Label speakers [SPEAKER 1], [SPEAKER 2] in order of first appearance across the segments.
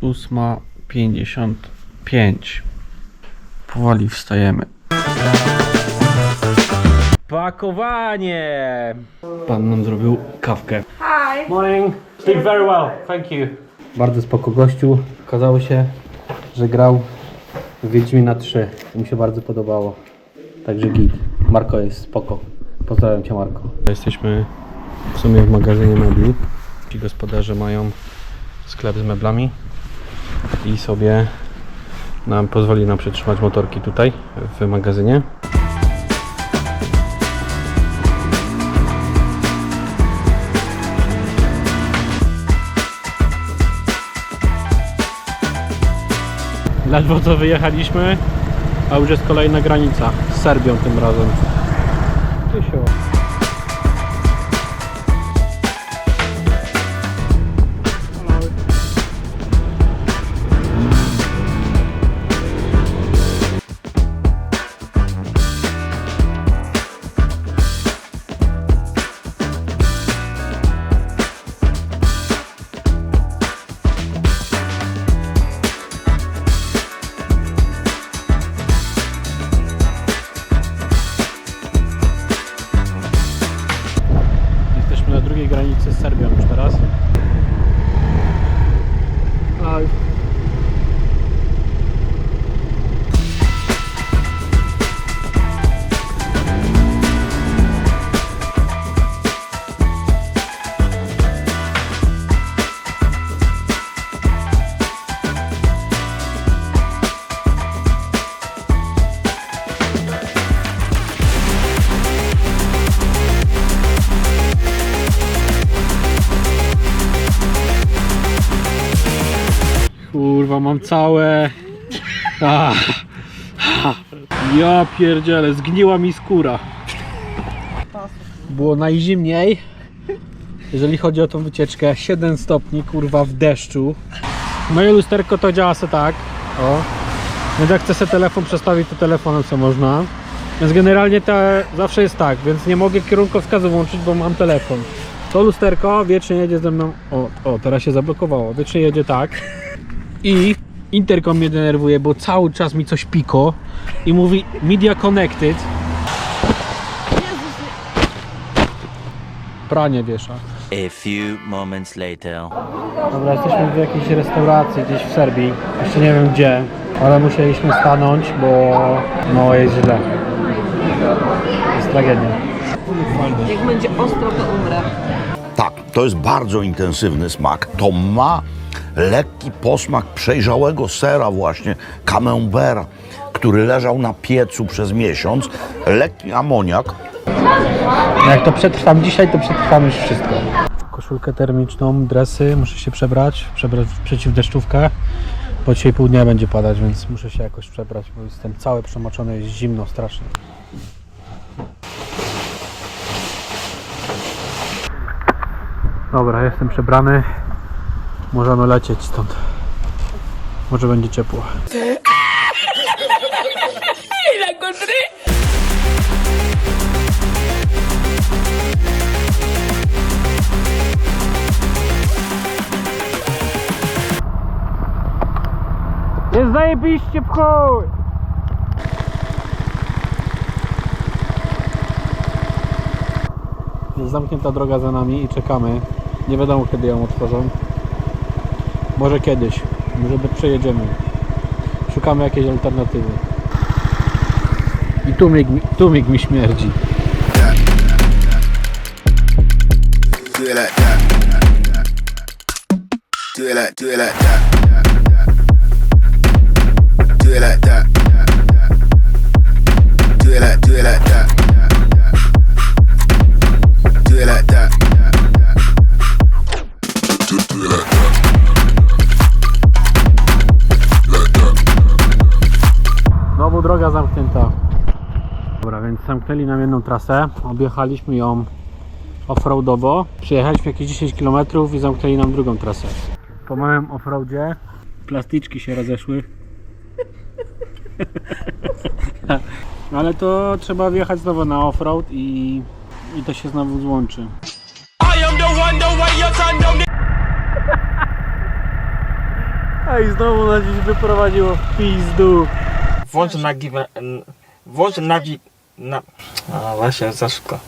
[SPEAKER 1] Ósma pięćdziesiąt pięć. Powoli wstajemy. Pakowanie! Pan nam zrobił kawkę.
[SPEAKER 2] Hi.
[SPEAKER 1] Morning. Speak very well. Thank you. Bardzo spoko gościu. Okazało się, że grał w Wiedźmina 3. Mi się bardzo podobało. Także git. Marko jest spoko. Pozdrawiam Cię Marko. Jesteśmy w sumie w magazynie mebli. Ci gospodarze mają sklep z meblami i sobie nam pozwoli nam przetrzymać motorki tutaj w magazynie. Ledwo co wyjechaliśmy, a już jest kolejna granica z Serbią tym razem. Tysio. Całe... Ah. Ja pierdzielę, zgniła mi skóra. Było najzimniej, jeżeli chodzi o tą wycieczkę. 7 stopni, kurwa, w deszczu. Moje lusterko to działa se tak. O. Więc jak chcę sobie telefon przestawić, to telefonem co można. Więc generalnie to zawsze jest tak, więc nie mogę kierunkowskazu włączyć, bo mam telefon. To lusterko wiecznie jedzie ze mną. O, o, teraz się zablokowało. Wiecznie jedzie tak. I interkom mnie denerwuje, bo cały czas mi coś piko i mówi media connected. Pranie wiesza.
[SPEAKER 3] A few moments later.
[SPEAKER 1] Dobra, jesteśmy w jakiejś restauracji gdzieś w Serbii. Jeszcze nie wiem gdzie, ale musieliśmy stanąć, bo no jest źle. Jest tragedia.
[SPEAKER 2] Jak będzie ostro, to umrę.
[SPEAKER 4] To jest bardzo intensywny smak. To ma lekki posmak przejrzałego sera właśnie, camembert, który leżał na piecu przez miesiąc. Lekki amoniak.
[SPEAKER 1] Jak to przetrwam dzisiaj, to przetrwam już wszystko. Koszulkę termiczną, dresy, muszę się przebrać, przebrać przeciwdeszczówkę. Po dzisiaj pół dnia będzie padać, więc muszę się jakoś przebrać, bo jestem cały przemoczony, jest zimno strasznie. Dobra, jestem przebrany. Możemy lecieć stąd. Może będzie ciepło. Jest zajebiście w! Jest zamknięta droga za nami i czekamy. Nie wiadomo kiedy ją otworzą. Może kiedyś. Może przejedziemy. Szukamy jakiejś alternatywy. I tumik, mi- tumik mi śmierdzi.
[SPEAKER 5] Do it like that.
[SPEAKER 1] Droga zamknięta. Dobra, więc zamknęli nam jedną trasę. Objechaliśmy ją offroadowo. Przyjechaliśmy jakieś 10 km i zamknęli nam drugą trasę. Po małym offroadzie plastyczki się rozeszły. Ale to trzeba wjechać znowu na offroad i, i to się znowu złączy. Ej, znowu nas dziś wyprowadziło w pizdu.
[SPEAKER 6] Włącz nagi... Włącz nagi... Na... A właśnie, za szybko.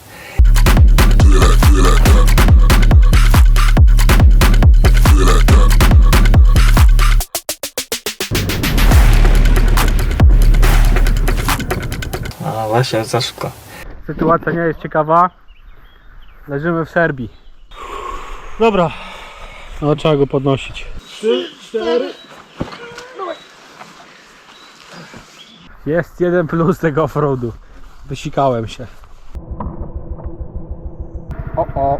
[SPEAKER 6] A właśnie, za szybko.
[SPEAKER 1] Sytuacja nie jest ciekawa. Leżymy w Serbii. Dobra. No trzeba go podnosić. Trzy, cztery. Jest jeden plus tego offroadu. Wysikałem się. O o.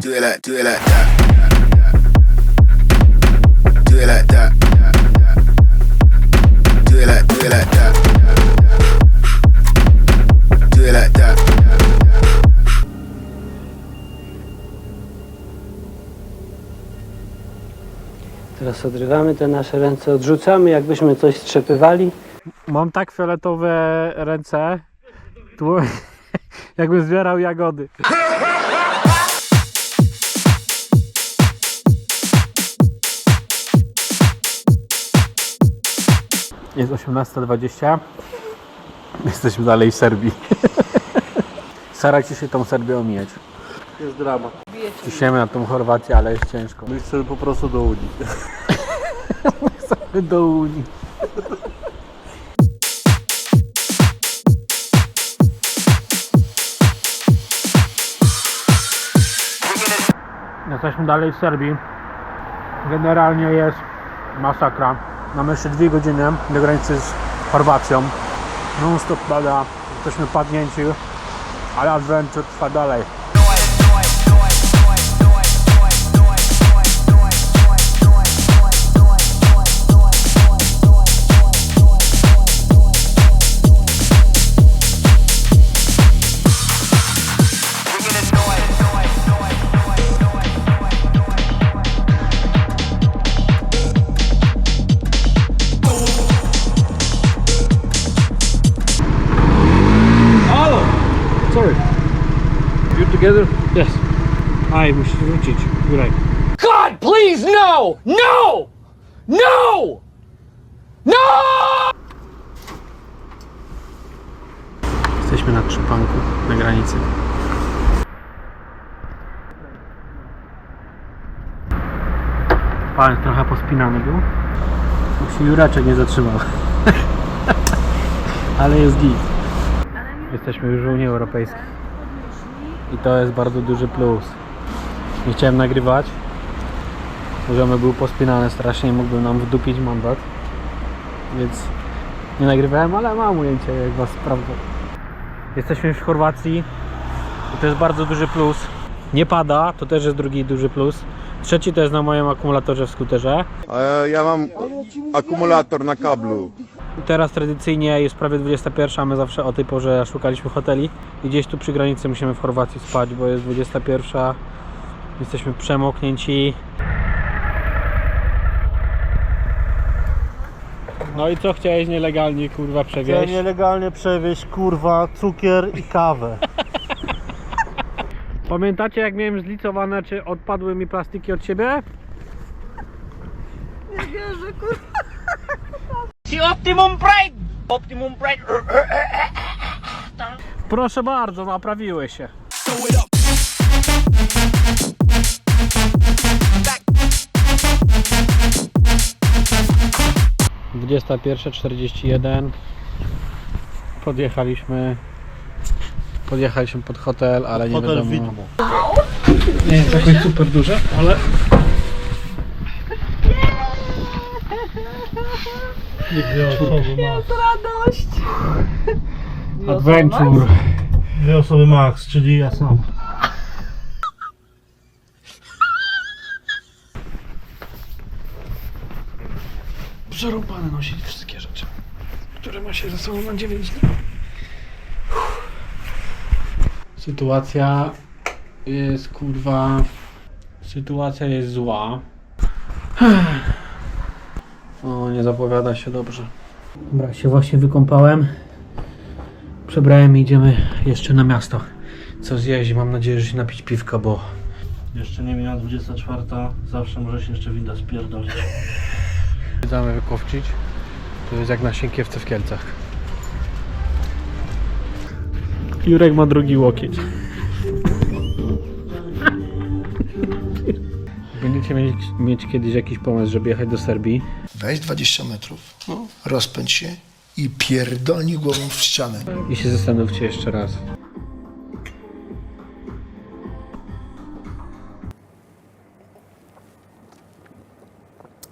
[SPEAKER 5] Do it like, do it like that. Do it like that.
[SPEAKER 7] Teraz odrywamy te nasze ręce, odrzucamy, jakbyśmy coś strzepywali.
[SPEAKER 1] Mam tak fioletowe ręce. Tu, jakbym zbierał jagody. Jest 18.20. Jesteśmy dalej w Serbii. Starajcie się tą Serbię omijać.
[SPEAKER 2] Jest dramat.
[SPEAKER 1] Ciśniemy na tą Chorwację, ale jest ciężko.
[SPEAKER 2] My chcemy po prostu do Unii.
[SPEAKER 1] Do Unii. Jesteśmy dalej w Serbii. Generalnie jest masakra. Mamy jeszcze dwie godziny do granicy z Chorwacją. Non stop pada, jesteśmy padnięci, ale adventure trwa dalej. Together? Yes. Aj, musisz wrócić. Jurek.
[SPEAKER 6] God, please, no! No! No!
[SPEAKER 1] Jesteśmy na trzypanku na granicy. Pan trochę pospinany był. Bo się nie zatrzymał. Ale jest git. Jesteśmy już w Unii Europejskiej. I to jest bardzo duży plus. Nie chciałem nagrywać. Ziomek był pospinany strasznie i mógłby nam wdupić mandat. Więc nie nagrywałem, ale mam ujęcie jak was sprawdzę. Jesteśmy już w Chorwacji i to jest bardzo duży plus. Nie pada, to też jest drugi duży plus. Trzeci to jest na moim akumulatorze w skuterze.
[SPEAKER 8] Ja, ja mam akumulator na kablu.
[SPEAKER 1] I teraz tradycyjnie jest prawie 21, a my zawsze o tej porze szukaliśmy hoteli. I gdzieś tu przy granicy musimy w Chorwacji spać, bo jest 21. Jesteśmy przemoknięci. No i co chciałeś nielegalnie kurwa
[SPEAKER 9] Chciałem
[SPEAKER 1] przewieźć?
[SPEAKER 9] nielegalnie przewieźć kurwa cukier i kawę.
[SPEAKER 1] Pamiętacie jak miałem zlicowane, czy odpadły mi plastiki od siebie?
[SPEAKER 6] Optimum Pride! Optimum Pride!
[SPEAKER 1] Proszę bardzo, naprawiły się. Dwudziesta pierwsza czterdzieści jeden. Podjechaliśmy. Podjechaliśmy pod hotel, ale nie
[SPEAKER 9] Hotel
[SPEAKER 1] wiadomo.
[SPEAKER 9] widmo.
[SPEAKER 1] Nie jest jakoś super duże, ale.
[SPEAKER 9] Dwie osoby max.
[SPEAKER 2] Radość!
[SPEAKER 1] Adventure.
[SPEAKER 9] Dwie osoby max, czyli ja sam.
[SPEAKER 1] Przerąbane nosić wszystkie rzeczy, które ma się ze sobą na 9 dni. Sytuacja jest kurwa. Sytuacja jest zła. O, nie zapowiada się dobrze. Dobra, się właśnie wykąpałem. Przebrałem i idziemy jeszcze na miasto. Co zjeść? Mam nadzieję, że się napić piwka, bo
[SPEAKER 9] Jeszcze nie minęła 24, zawsze może się jeszcze winda spierdolić.
[SPEAKER 1] damy wykowcić. To jest jak na Sienkiewce w Kielcach. Jurek ma drugi łokieć. Będziecie mieć, mieć kiedyś jakiś pomysł, żeby jechać do Serbii?
[SPEAKER 10] Weź 20 metrów, rozpędź się i pierdolnij głową w ścianę.
[SPEAKER 1] I się zastanówcie jeszcze raz.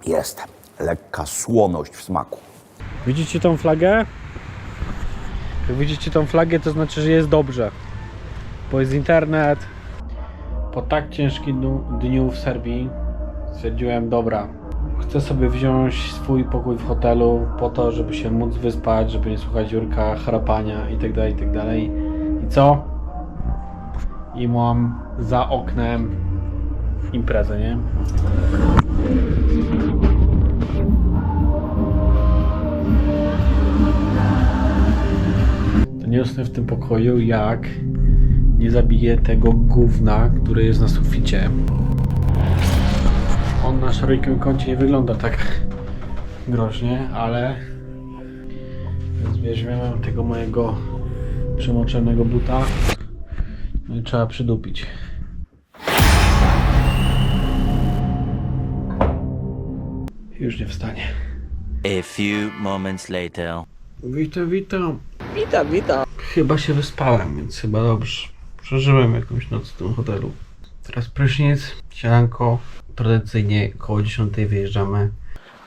[SPEAKER 4] Jest lekka słoność w smaku.
[SPEAKER 1] Widzicie tą flagę? Jak widzicie tą flagę, to znaczy, że jest dobrze. Bo jest internet. Po tak ciężkim dniu, dniu w Serbii stwierdziłem, dobra, chcę sobie wziąć swój pokój w hotelu po to, żeby się móc wyspać, żeby nie słuchać Jurka, chrapania itd., itd. I co? I mam za oknem imprezę, nie? to nie usnę w tym pokoju, jak nie zabiję tego gówna, który jest na suficie. On na szerokim kącie nie wygląda tak groźnie, ale weźmiemy tego mojego przemoczonego buta no i trzeba przydupić. Już nie wstanie.
[SPEAKER 3] A few moments later.
[SPEAKER 1] Witam, witam. Witam, witam. Chyba się wyspałem, więc chyba dobrze. Przeżyłem jakąś noc w tym hotelu. Teraz prysznic, siadanko. Tradycyjnie koło 10 wyjeżdżamy.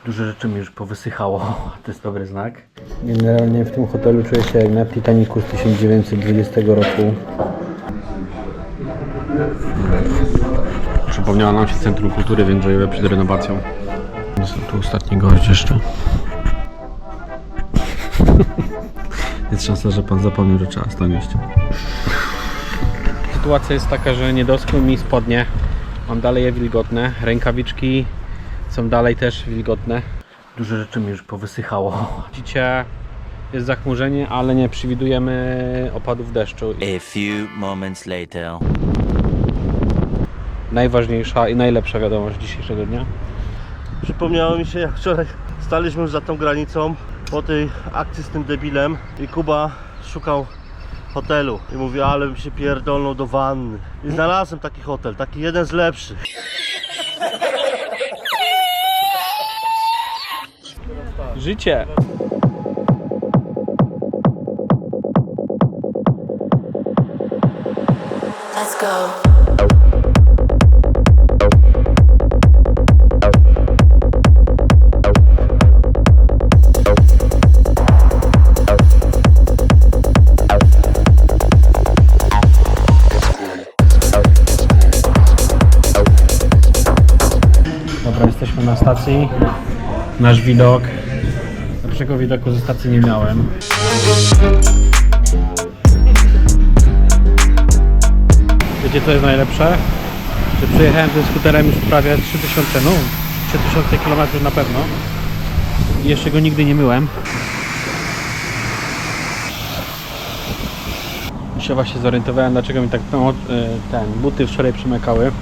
[SPEAKER 1] Dużo rzeczy mi już powysychało, to jest dobry znak. Generalnie w tym hotelu czuję się jak na Titanicu z 1920 roku. Przypomniała nam się Centrum Kultury Węgrzejowe przed renowacją. Jest tu ostatni gość jeszcze. Jest szansa, że pan zapomniał, że trzeba stąd iść. Sytuacja jest taka, że nie doschły mi spodnie. Mam dalej je wilgotne. Rękawiczki są dalej też wilgotne. Dużo rzeczy mi już powysychało. Widzicie, jest zachmurzenie, ale nie przewidujemy opadów deszczu.
[SPEAKER 3] A few moments later.
[SPEAKER 1] Najważniejsza i najlepsza wiadomość dzisiejszego dnia.
[SPEAKER 9] Przypomniało mi się jak wczoraj staliśmy już za tą granicą po tej akcji z tym debilem i Kuba szukał hotelu i mówi, ale bym się pierdolnął do wanny. I znalazłem taki hotel, taki jeden z lepszych.
[SPEAKER 1] Życie!
[SPEAKER 11] Let's go.
[SPEAKER 1] Na stacji. Nasz widok. Lepszego widoku ze stacji nie miałem. Wiecie co jest najlepsze? Że przejechałem tym skuterem już prawie 3000, no 3000 km na pewno. I jeszcze go nigdy nie myłem. Się właśnie zorientowałem, dlaczego mi tak no, e, ten, buty wczoraj przymykały.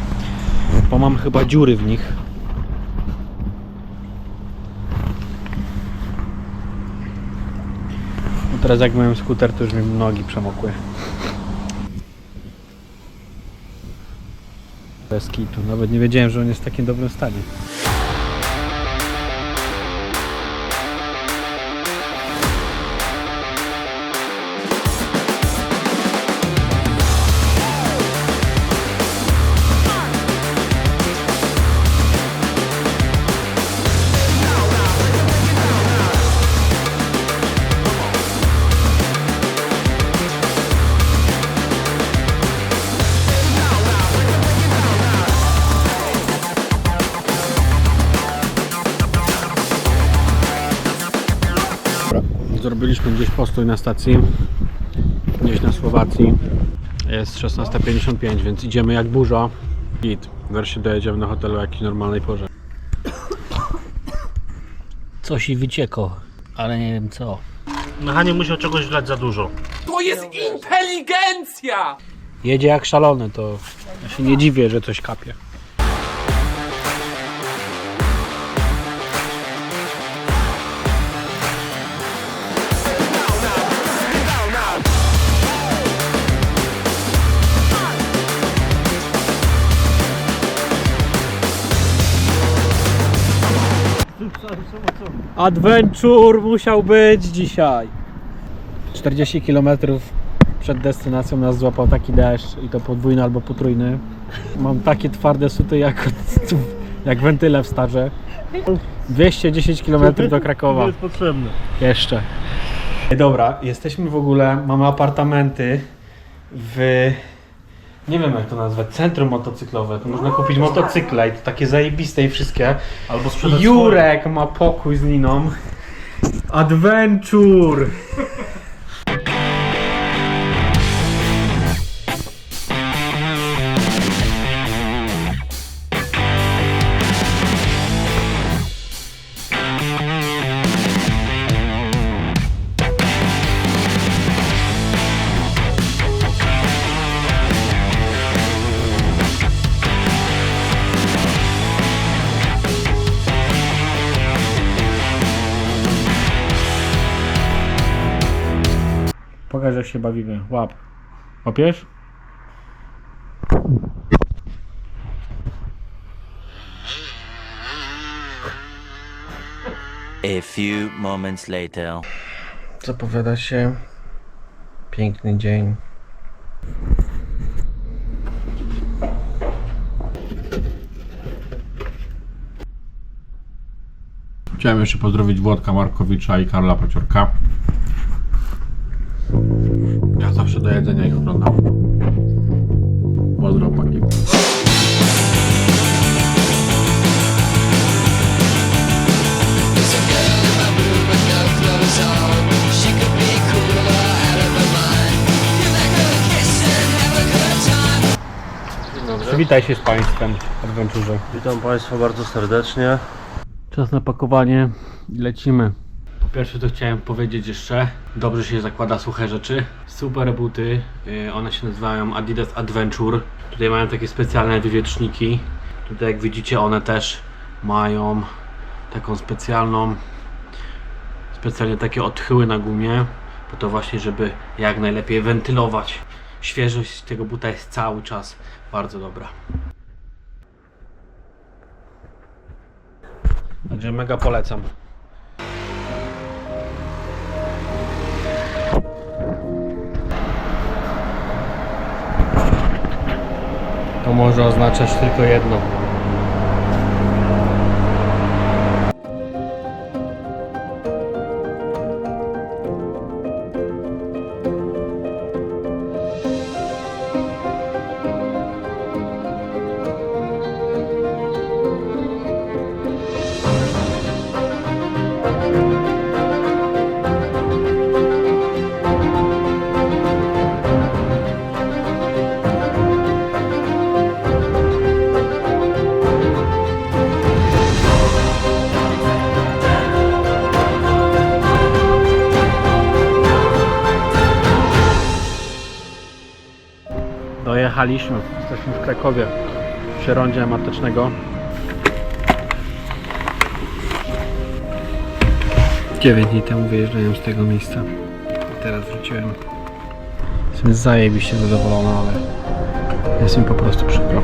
[SPEAKER 1] Bo mam chyba dziury w nich. Teraz jak miałem skuter, to już mi nogi przemokły. Bez kitu. Nawet nie wiedziałem, że on jest w takim dobrym stanie. Zrobiliśmy gdzieś postój na stacji, gdzieś na Słowacji. Jest 16.55, więc idziemy jak burza. Git. Wreszcie dojedziemy do hotelu o jakiejś normalnej porze.
[SPEAKER 7] Coś i wyciekło, ale nie wiem co.
[SPEAKER 9] Mechanie musiał czegoś wlać za dużo.
[SPEAKER 1] Jedzie jak szalony, to ja się nie dziwię, że coś kapie. Adventure musiał być dzisiaj. 40 km przed destynacją nas złapał taki deszcz i to podwójny albo potrójny. Mam takie twarde suty jak, jak wentyle w starze. 210 km do Krakowa.
[SPEAKER 9] jest potrzebne.
[SPEAKER 1] Jeszcze. Dobra, jesteśmy w ogóle, mamy apartamenty w... Nie wiem jak to nazwać, centrum motocyklowe. Tu można kupić motocykle i to takie zajebiste i wszystkie.
[SPEAKER 9] Albo sprzedać
[SPEAKER 1] Jurek ma pokój z Niną. Adventure! Się bawimy. Łap. Łapiesz?
[SPEAKER 3] A few moments later.
[SPEAKER 1] Zapowiada się piękny dzień. Chciałem jeszcze pozdrowić Włodka Markowicza i Karola Paciorka. Zawsze do jedzenia ich oglądam. Pozdro chłopaki. Przywitaj się z Państwem, Adventurze.
[SPEAKER 9] Witam Państwa bardzo serdecznie.
[SPEAKER 1] Czas na pakowanie i lecimy. Pierwsze to chciałem powiedzieć jeszcze, dobrze się zakłada suche rzeczy. Super buty, yy, one się nazywają Adidas Adventure. Tutaj mają takie specjalne wywietrzniki. Tutaj jak widzicie one też mają taką specjalną, specjalnie takie odchyły na gumie. Po to właśnie, żeby jak najlepiej wentylować. Świeżość tego buta jest cały czas bardzo dobra. Także mega polecam. To może oznaczać tylko jedno. Dojechaliśmy. Jesteśmy w Krakowie. Przy rondzie matecznego. Dziewięć dni temu wyjeżdżałem z tego miejsca. I teraz wróciłem. Jestem zajebiście zadowolony, ale jest mi po prostu przykro.